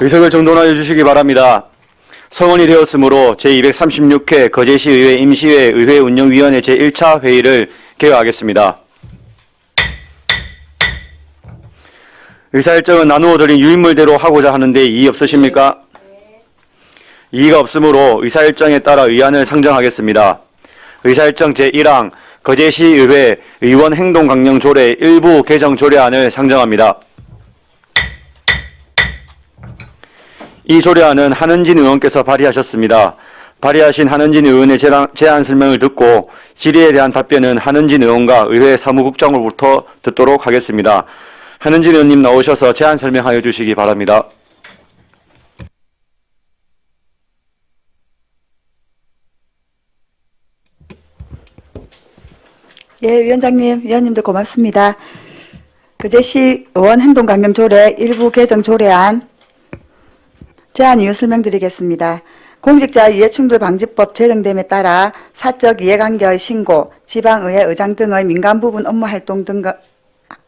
의석을 정돈하여 주시기 바랍니다. 성원이 되었으므로 제236회 거제시의회 임시회 의회 운영위원회 제1차 회의를 개요하겠습니다. 의사일정은 나누어 드린 유인물대로 하고자 하는데 이의 없으십니까? 이의가 없으므로 의사일정에 따라 의안을 상정하겠습니다. 의사일정 제1항 거제시의회 의원 행동 강령 조례 일부 개정 조례안을 상정합니다. 이 조례안은 한은진 의원께서 발의하셨습니다. 발의하신 한은진 의원의 제안- 설명을 듣고 질의에 대한 답변은 한은진 의원과 의회 사무국장으로부터 듣도록 하겠습니다. 한은진 의원님 나오셔서 제안 설명하여 주시기 바랍니다. 예, 위원장님, 위원님들 고맙습니다. 그제시 의원 행동 강령 조례 일부 개정 조례안 제안 이유 설명드리겠습니다. 공직자 이해충돌 방지법 제정됨에 따라 사적 이해관계의 신고, 지방의회 의장 등의 민간 부분 업무 활동 등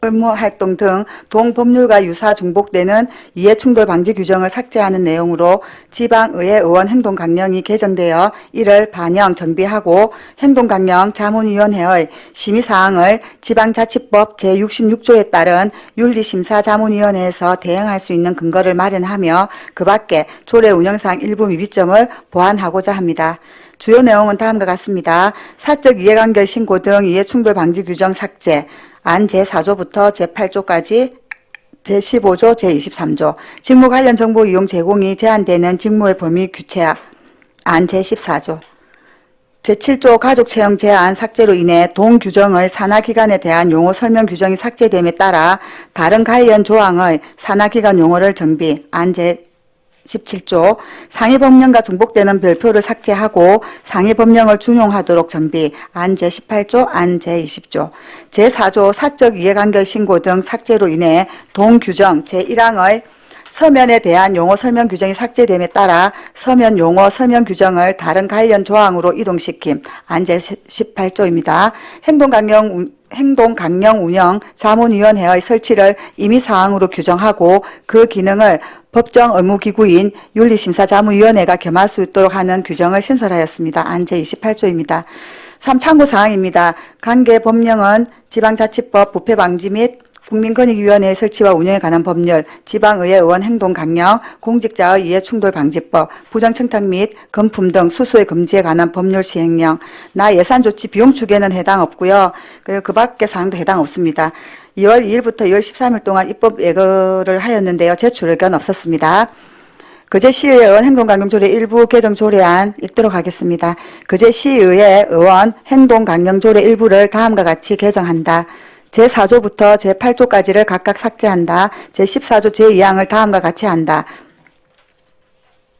업무 활동 등 동법률과 유사 중복되는 이해충돌 방지 규정을 삭제하는 내용으로 지방의회 의원 행동 강령이 개정되어 이를 반영 정비하고 행동 강령 자문위원회의 심의 사항을 지방자치법 제66조에 따른 윤리심사 자문위원회에서 대행할 수 있는 근거를 마련하며 그 밖에 조례 운영상 일부 미비점을 보완하고자 합니다. 주요 내용은 다음과 같습니다. 사적 이해관계 신고 등 이해충돌 방지 규정 삭제, 안 제4조부터 제8조까지 제15조, 제23조, 직무 관련 정보 이용 제공이 제한되는 직무의 범위 규체안 제14조, 제7조 가족 채용 제한 삭제로 인해 동규정의 산하기관에 대한 용어 설명 규정이 삭제됨에 따라 다른 관련 조항의 산하기관 용어를 정비, 안 제 17조 상위 법령과 중복되는 별표를 삭제하고 상위 법령을 준용하도록 정비, 안 제18조, 안 제20조, 제4조 사적 이해관계 신고 등 삭제로 인해 동규정 제1항의 서면에 대한 용어 설명 규정이 삭제됨에 따라 서면 용어 설명 규정을 다른 관련 조항으로 이동시킴 안제 18조입니다. 행동강령 운- 행동 강령 운영 자문위원회의 설치를 임의 사항으로 규정하고 그 기능을 법정 의무 기구인 윤리심사자문위원회가 겸할 수 있도록 하는 규정을 신설하였습니다. 안제 28조입니다. 3. 참고사항입니다. 관계 법령은 지방자치법 부패방지 및 국민권익위원회 설치와 운영에 관한 법률, 지방의회 의원 행동 강령, 공직자의 이해 충돌 방지법, 부정청탁 및 금품 등 수수의 금지에 관한 법률 시행령, 나 예산 조치 비용 추계는 해당 없고요. 그리고 그 밖의 사항도 해당 없습니다. 2월 2일부터 2월 13일 동안 입법 예고를 하였는데요. 제출 의견 없었습니다. 그제 시의회 의원 행동강령조례 일부 개정 조례안 읽도록 하겠습니다. 그제 시의회 의원 행동강령조례 일부를 다음과 같이 개정한다. 제4조부터 제8조까지를 각각 삭제한다. 제14조 제2항을 다음과 같이 한다.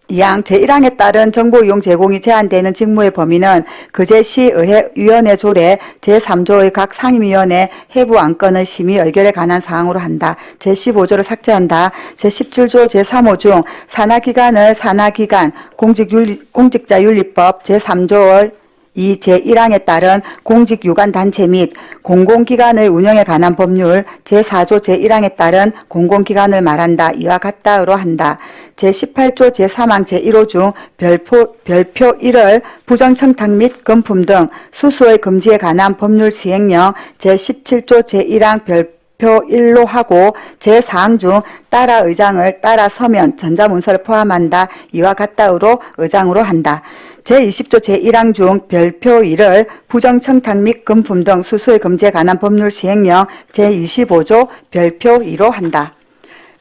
2항 제1항에 따른 정보 이용 제공이 제한되는 직무의 범위는 그제시 의회 위원회 조례 제3조의 각 상임위원회 해부 안건의 심의 의결에 관한 사항으로 한다. 제15조를 삭제한다. 제17조 제3호 중 산하기관을 산하기관 공직윤리, 공직자윤리법 제3조의 이 제1항에 따른 공직유관단체 및 공공기관의 운영에 관한 법률 제4조 제1항에 따른 공공기관을 말한다. 이와 같다로 한다. 제18조 제3항 제1호 중 별표, 별표 1을 부정청탁 및 금품 등 수수의 금지에 관한 법률 시행령 제17조 제1항 별표 1로 하고 제4항 중 따라 의장을 따라 서면 전자문서를 포함한다. 이와 같다로 의장으로 한다. 제20조 제1항 중 별표 1을 부정청탁 및 금품 등 수수의 금지에 관한 법률 시행령 제25조 별표 2로 한다.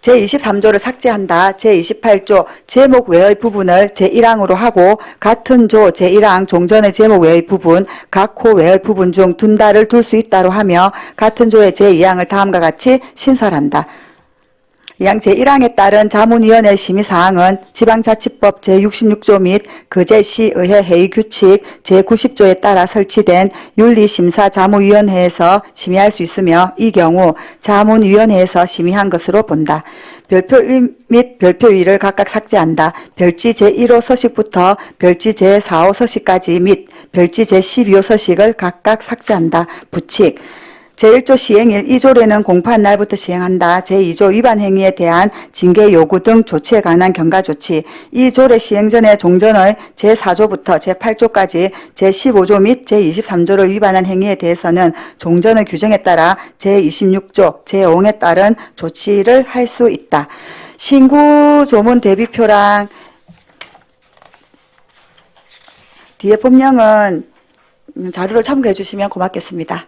제23조를 삭제한다. 제28조 제목 외의 부분을 제1항으로 하고 같은 조 제1항 종전의 제목 외의 부분 각 호 외의 부분 중 둔다를 둘 수 있다로 하며 같은 조의 제2항을 다음과 같이 신설한다. 이항 제1항에 따른 자문위원회 심의사항은 지방자치법 제66조 및 그제시의회 회의 규칙 제90조에 따라 설치된 윤리심사자문위원회에서 심의할 수 있으며 이 경우 자문위원회에서 심의한 것으로 본다. 별표 1 및 별표 2를 각각 삭제한다. 별지 제1호 서식부터 별지 제4호 서식까지 및 별지 제12호 서식을 각각 삭제한다. 부칙 제1조 시행일 이 조례는 공포한 날부터 시행한다. 제2조 위반 행위에 대한 징계 요구 등 조치에 관한 경과 조치. 이 조례 시행 전에 종전의 제4조부터 제8조까지 제15조 및 제23조를 위반한 행위에 대해서는 종전의 규정에 따라 제26조 제5항에 따른 조치를 할 수 있다. 신구 조문 대비표랑 뒤에 법령은 음, 자료를 참고해 주시면 고맙겠습니다. 네,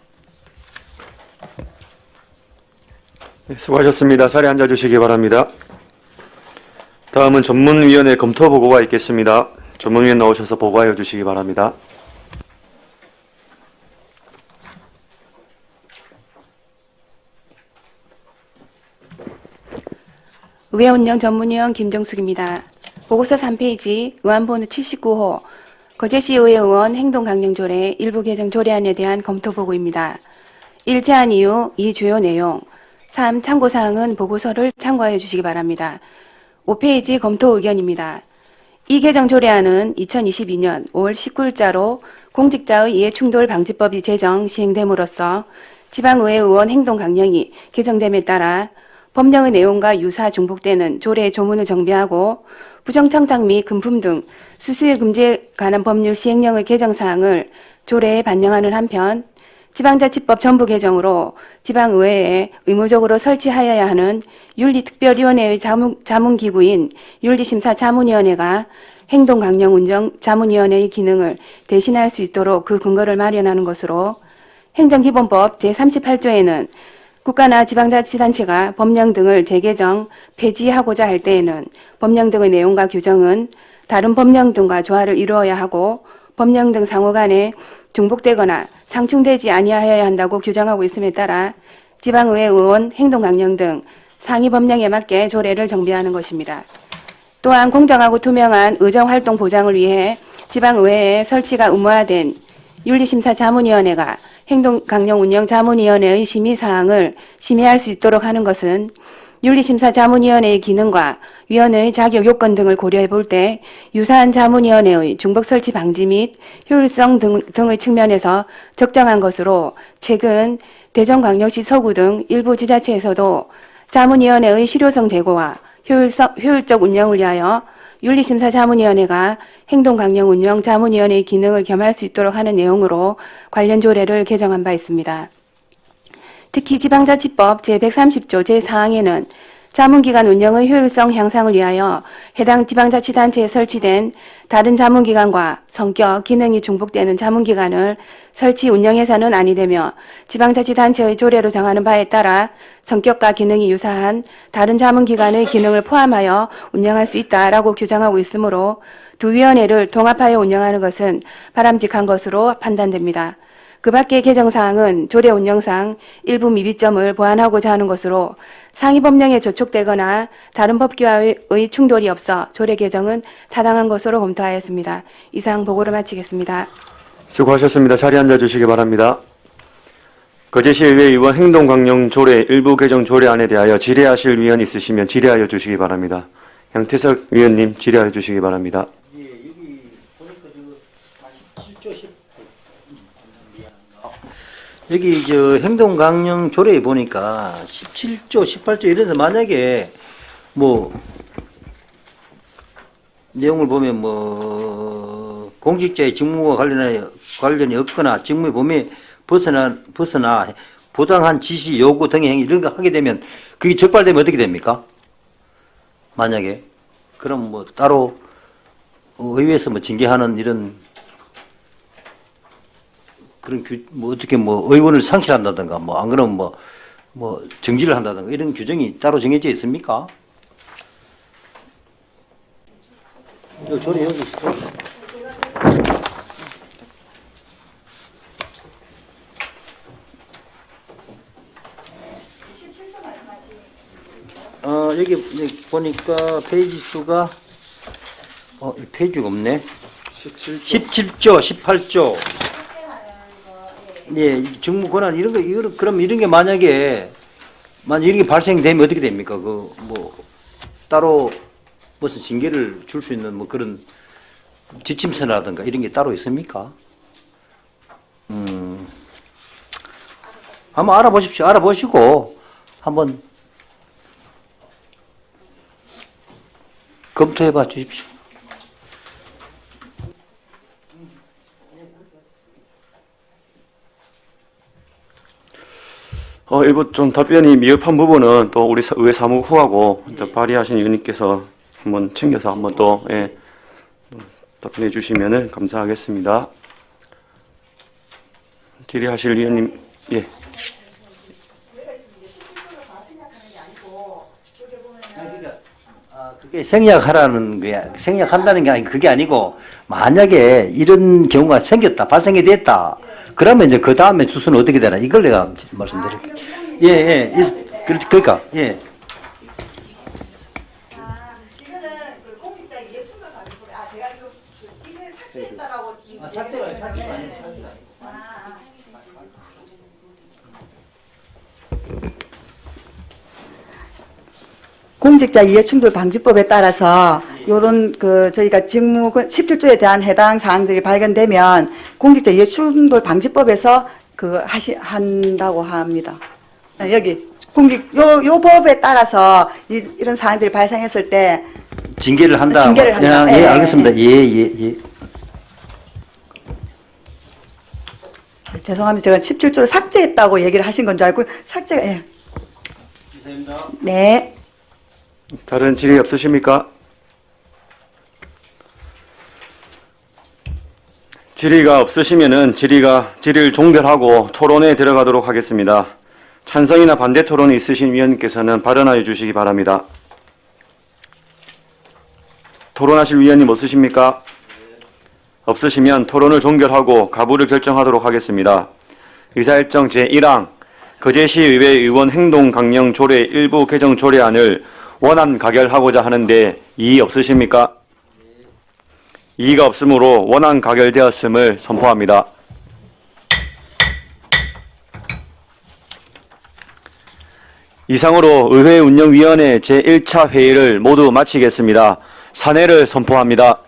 수고하셨습니다. 자리에 앉아 주시기 바랍니다. 다음은 전문위원회 검토 보고가 있겠습니다. 전문위원 나오셔서 보고하여 주시기 바랍니다. 의회 운영 전문위원 김정숙입니다. 보고서 3페이지 의안번호 79호 거제시의회 의원 행동 강령 조례 일부 개정 조례안에 대한 검토 보고입니다. 1. 제안 이유 2. 주요 내용 3. 참고사항은 보고서를 참고하여 주시기 바랍니다. 5페이지 검토 의견입니다. 이 개정 조례안은 2022년 5월 19일자로 공직자의 이해충돌 방지법이 제정 시행됨으로써 지방의회 의원 행동 강령이 개정됨에 따라 법령의 내용과 유사 중복되는 조례 조문을 정비하고 부정청탁 및 금품 등 수수의 금지에 관한 법률 시행령의 개정 사항을 조례에 반영하는 한편 지방자치법 전부 개정으로 지방의회에 의무적으로 설치하여야 하는 윤리특별위원회의 자문, 자문기구인 윤리심사 자문위원회가 행동강령운정 자문위원회의 기능을 대신할 수 있도록 그 근거를 마련하는 것으로 행정기본법 제38조에는 국가나 지방자치단체가 법령 등을 재개정, 폐지하고자 할 때에는 법령 등의 내용과 규정은 다른 법령 등과 조화를 이루어야 하고 법령 등 상호 간에 중복되거나 상충되지 아니하여야 한다고 규정하고 있음에 따라 지방의회 의원 행동 강령 등 상위 법령에 맞게 조례를 정비하는 것입니다. 또한 공정하고 투명한 의정 활동 보장을 위해 지방의회에 설치가 의무화된 윤리심사 자문위원회가 행동 강령 운영 자문위원회의 심의 사항을 심의할 수 있도록 하는 것은 윤리심사 자문위원회의 기능과 위원회의 자격 요건 등을 고려해 볼 때 유사한 자문위원회의 중복 설치 방지 및 효율성 등, 등의 측면에서 적정한 것으로 최근 대전광역시 서구 등 일부 지자체에서도 자문위원회의 실효성 제고와 효율성, 효율적 운영을 위하여 윤리심사 자문위원회가 행동강령 운영 자문위원회의 기능을 겸할 수 있도록 하는 내용으로 관련 조례를 개정한 바 있습니다. 특히 지방자치법 제130조 제4항에는 자문기관 운영의 효율성 향상을 위하여 해당 지방자치단체에 설치된 다른 자문기관과 성격, 기능이 중복되는 자문기관을 설치 운영 해서는 아니 되며 지방자치단체의 조례로 정하는 바에 따라 성격과 기능이 유사한 다른 자문기관의 기능을 포함하여 운영할 수 있다라고 규정하고 있으므로 두 위원회를 통합하여 운영하는 것은 바람직한 것으로 판단됩니다. 그 밖의 개정사항은 조례 운영상 일부 미비점을 보완하고자 하는 것으로 상위 법령에 저촉되거나 다른 법규와의 충돌이 없어 조례 개정은 타당한 것으로 검토하였습니다. 이상 보고를 마치겠습니다. 수고하셨습니다. 자리에 앉아주시기 바랍니다. 거제시의회 의원 행동강령 조례 일부 개정 조례안에 대하여 질의하실 위원 있으시면 질의하여 주시기 바랍니다. 양태석 위원님 질의하여 주시기 바랍니다. 예, 여기 보니까 저 7조 10 여기 저 행동 강령 조례에 보니까 17조, 18조 이래서 만약에 뭐 내용을 보면 뭐 공직자의 직무와 관련하여 관련이 없거나 직무의 범위에 벗어나 벗어나 부당한 지시 요구 등의 행위 이런 거 하게 되면 그게 적발되면 어떻게 됩니까? 만약에 그럼 뭐 따로 의회에서 뭐 징계하는 이런 그런 규, 뭐 어떻게 뭐 의원을 상실한다든가 뭐 안 그러면 뭐, 뭐 정지를 한다든가 이런 규정이 따로 정해져 있습니까? 여기 조례 여기 있어. 어, 여기, 여기 보니까 페이지 수가 어, 이 페이지가 없네. 17조, 18조. 예, 이 직무 권한 이런 거 이거 그럼 이런 게 만약에 만 이런 게 발생되면 어떻게 됩니까? 그 뭐 따로 무슨 징계를 줄 수 있는 뭐 그런 지침서라든가 이런 게 따로 있습니까? 음. 한번 알아보십시오. 알아보시고 한번 검토해 봐 주십시오. 어, 일부 좀 답변이 미흡한 부분은 또 우리 사- 의회 사무후하고 또 발의하신 의원님께서 한번 챙겨서 한번 또 예, 답변해 주시면 감사하겠습니다. 질의하실 의원님, 예. 그게 생략하라는 거야. 생략한다는 게 아니 그게 아니고 만약에 이런 경우가 생겼다, 발생이 됐다. 그러면 이제 그 다음에 주소는 어떻게 되나 이걸 내가 말씀드릴게요. 예, 예, 이- 그- 그러니까 예. 아, 이거는 그 공직자 예술가 가지고 아 제가 지금 이걸 삭제했다라고 아, 삭제가 아니라 삭제가 아니라 공직자 이해충돌 방지법에 따라서 요런 그 저희가 직무 17조에 대한 해당 사항들이 발견되면 공직자 이해충돌 방지법에서 그 하시 한다고 합니다. 네, 여기 공직 요 요 법에 따라서 이, 이런 사항들이 발생했을 때 징계를 한다. 징계를 한다. 예, 예, 예, 예, 알겠습니다. 예, 예, 예. 죄송합니다. 제가 17조를 삭제했다고 얘기를 하신 건 줄 알고 삭제가 예. 네. 다른 질의 없으십니까? 질의가 없으시면은 질의가 질의를 종결하고 토론에 들어가도록 하겠습니다. 찬성이나 반대 토론이 있으신 위원님께서는 발언하여 주시기 바랍니다. 토론하실 위원님 없으십니까? 없으시면 토론을 종결하고 가부를 결정하도록 하겠습니다. 의사일정 제1항 거제시 의회 의원 행동 강령 조례 일부 개정 조례안을 원안 가결하고자 하는데 이의 없으십니까? 이의가 없으므로 원안 가결되었음을 선포합니다. 이상으로 의회 운영위원회 제1차 회의를 모두 마치겠습니다. 사내를 선포합니다.